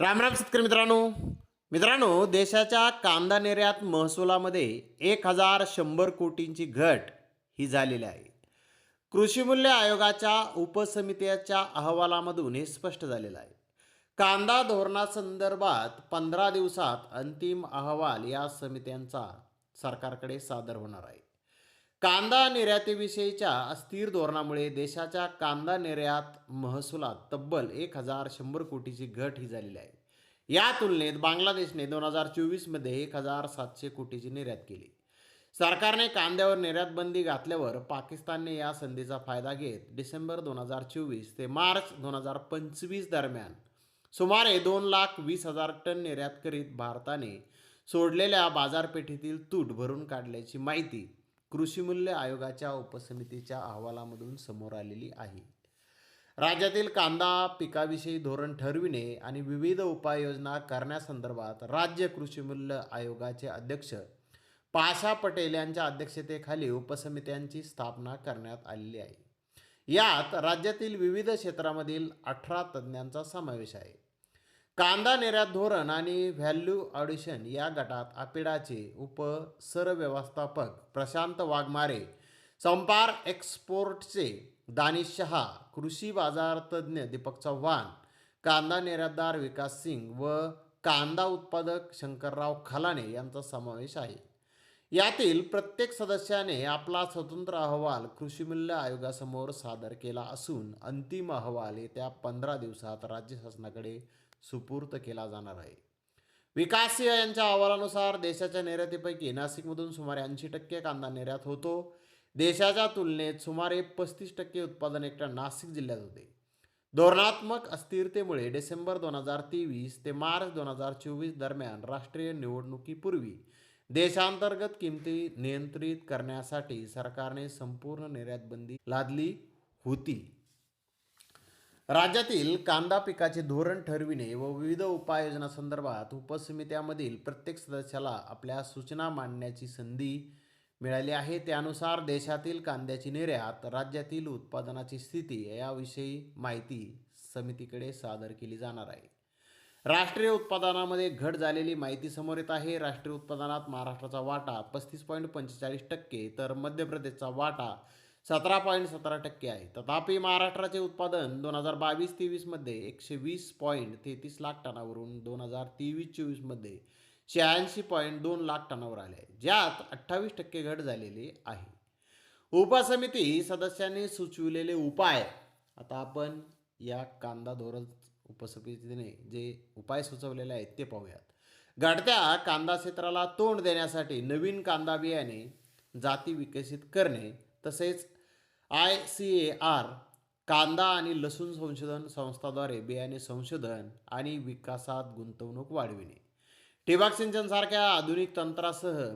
रामराम शेतकरी मित्रांनो. मित्रांनो देशाच्या कांदा निर्यात महसुलामध्ये एक हजार शंभर कोटींची घट ही झालेली आहे. कृषी मूल्य आयोगाच्या उपसमितीच्या अहवालामधून हे स्पष्ट झालेलं आहे. कांदा धोरणासंदर्भात पंधरा दिवसात अंतिम अहवाल या समित्यांचा सरकारकडे सादर होणार आहे. कांदा निर्यातीविषयीच्या अस्थिर धोरणामुळे देशाच्या कांदा निर्यात महसुलात तब्बल एक हजार शंभर कोटीची घट ही झालेली आहे. या तुलनेत बांगलादेशने दोन हजार चोवीसमध्ये एक हजार सातशे कोटीची निर्यात केली. सरकारने कांद्यावर निर्यात बंदी घातल्यावर पाकिस्तानने या संधीचा फायदा घेत डिसेंबर दोन हजार चोवीस ते मार्च दोन हजार पंचवीस दरम्यान सुमारे दोन लाख वीस हजार टन निर्यात करीत भारताने सोडलेल्या बाजारपेठेतील तूट भरून काढल्याची माहिती कृषीमूल्य आयोगाच्या उपसमितीच्या अहवालामधून समोर आलेली आहे. राज्यातील कांदा पिकाविषयी धोरण ठरविणे आणि विविध उपाययोजना करण्यासंदर्भात राज्य कृषीमूल्य आयोगाचे अध्यक्ष पाशा पटेल यांच्या अध्यक्षतेखाली उपसमित्यांची स्थापना करण्यात आलेली आहे. यात राज्यातील विविध क्षेत्रामधील अठरा तज्ज्ञांचा समावेश आहे. कांदा निर्यात धोरण आणि व्हॅल्यू ऑडिशन या गटात आपेडाचे उपसरव्यवस्थापक प्रशांत वाघमारे संपार एक्सपोर्टचे दानिश शहा कृषी बाजार तज्ज्ञ दीपक चव्हाण कांदा निर्यातदार विकास सिंग व कांदा उत्पादक शंकरराव खलाने यांचा समावेश आहे. यातील प्रत्येक सदस्याने आपला स्वतंत्र अहवाल कृषी मूल्य आयोगासमोर सादर केला असून अंतिम अहवाल येत्या पंधरा दिवसात राज्य शासनाकडे सुपूर्त केला जाणार आहे. विकास सिंह यांच्या अहवालानुसार. देशाच्या निर्यातीपैकी नाशिकमधून सुमारे ऐंशी टक्के कांदा निर्यात होतो. देशाच्या तुलनेत सुमारे पस्तीस टक्के उत्पादन एकट्या नाशिक जिल्ह्यात होते. धोरणात्मक अस्थिरतेमुळे डिसेंबर दोन हजार तेवीस ते मार्च दोन हजार चोवीस दरम्यान राष्ट्रीय निवडणुकीपूर्वी देशांतर्गत किमती नियंत्रित करण्यासाठी सरकारने संपूर्ण निर्यात बंदी लादली होती. राज्यातील कांदा पिकाचे धोरण ठरविणे व विविध उपाययोजनांसंदर्भात उपसमित्यामधील प्रत्येक सदस्याला आपल्या सूचना मांडण्याची संधी मिळाली आहे. त्यानुसार देशातील कांद्याची निर्यात राज्यातील उत्पादनाची स्थिती याविषयी माहिती समितीकडे सादर केली जाणार आहे. राष्ट्रीय उत्पादनामध्ये घट झालेली माहिती समोर येत आहे. राष्ट्रीय उत्पादनात महाराष्ट्राचा वाटा पस्तीस पॉईंट पंचेचाळीस टक्के तर मध्य प्रदेशचा वाटा सतरा पॉईंट सतरा टक्के आहे. तथापि महाराष्ट्राचे उत्पादन दोन हजार बावीस तेवीसमध्ये एकशे वीस पॉईंट तेहतीस लाख टनावरून दोन हजार तेवीस चोवीसमध्ये शहाऐंशी पॉईंट दोन लाख टनावर आले आहे ज्यात अठ्ठावीस टक्के घट झालेली आहे. उपसमिती सदस्यांनी सुचविलेले उपाय आता आपण या कांदा धोरण उपसमितीने जे उपाय सुचवलेले आहेत ते पाहूयात. घडत्या कांदा क्षेत्राला तोंड देण्यासाठी नवीन कांदा बियाणे जाती विकसित करणे तसेच आय सी ए आर कांदा आणि लसूण संशोधन संस्थाद्वारे बियाणे संशोधन आणि विकासात गुंतवणूक वाढविणे. ठिबक सिंचनसारख्या आधुनिक तंत्रासह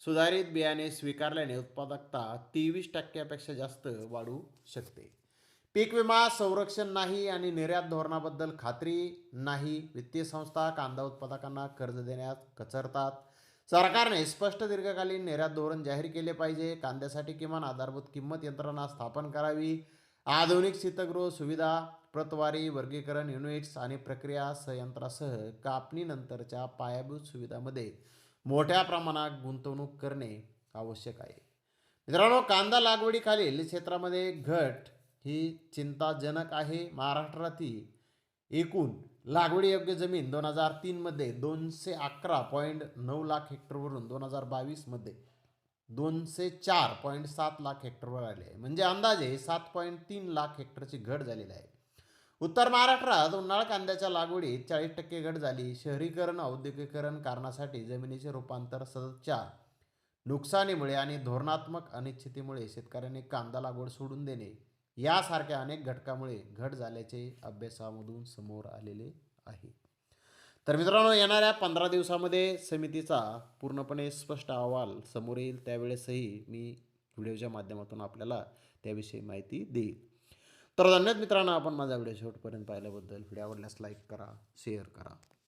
सुधारित बियाणे स्वीकारल्याने उत्पादकता तेवीस टक्क्यापेक्षा जास्त वाढू शकते. पीक विमा संरक्षण नाही आणि निर्यात धोरणाबद्दल खात्री नाही. वित्तीय संस्था कांदा उत्पादकांना कर्ज देण्यात कचरतात. सरकारने स्पष्ट दीर्घकालीन निर्यात धोरण जाहीर केले पाहिजे. कांद्यासाठी किमान आधारभूत किंमत यंत्रणा स्थापन करावी. आधुनिक शीतगृह सुविधा प्रतवारी वर्गीकरण युनिट्स आणि प्रक्रिया संयंत्रासह कापणीनंतरच्या पायाभूत सुविधामध्ये मोठ्या प्रमाणात गुंतवणूक करणे आवश्यक आहे. मित्रांनो कांदा लागवडीखालील क्षेत्रामध्ये घट ही चिंताजनक आहे. महाराष्ट्रातील एकूण लागवडीयोग्य जमीन दोन हजार तीनमध्ये दोनशे अकरा पॉईंट नऊ लाख हेक्टरवरून दोन हजार बावीसमध्ये दोनशे चार पॉईंट सात लाख हेक्टरवर आले. आहे म्हणजे अंदाजे सात पॉईंट तीन लाख हेक्टरची घट झालेली आहे. उत्तर महाराष्ट्रात उन्हाळ कांद्याच्या लागवडीत चाळीस टक्के घट झाली. शहरीकरण औद्योगिकरण कारणासाठी जमिनीचे रूपांतर सततच्या नुकसानीमुळे आणि धोरणात्मक अनिश्चितीमुळे शेतकऱ्यांनी कांदा लागवड सोडून देणे यासारख्या अनेक घटकामुळे घट झाल्याचे अभ्यासामधून समोर आलेले आहे. तर मित्रांनो येणाऱ्या पंधरा दिवसामध्ये समितीचा पूर्णपणे स्पष्ट अहवाल समोर येईल. त्यावेळेसही मी व्हिडिओच्या माध्यमातून आपल्याला त्याविषयी माहिती देईल. तर धन्यवाद मित्रांनो आपण माझा व्हिडिओ शेवटपर्यंत पाहिल्याबद्दल. व्हिडिओ आवडल्यास लाईक करा शेअर करा.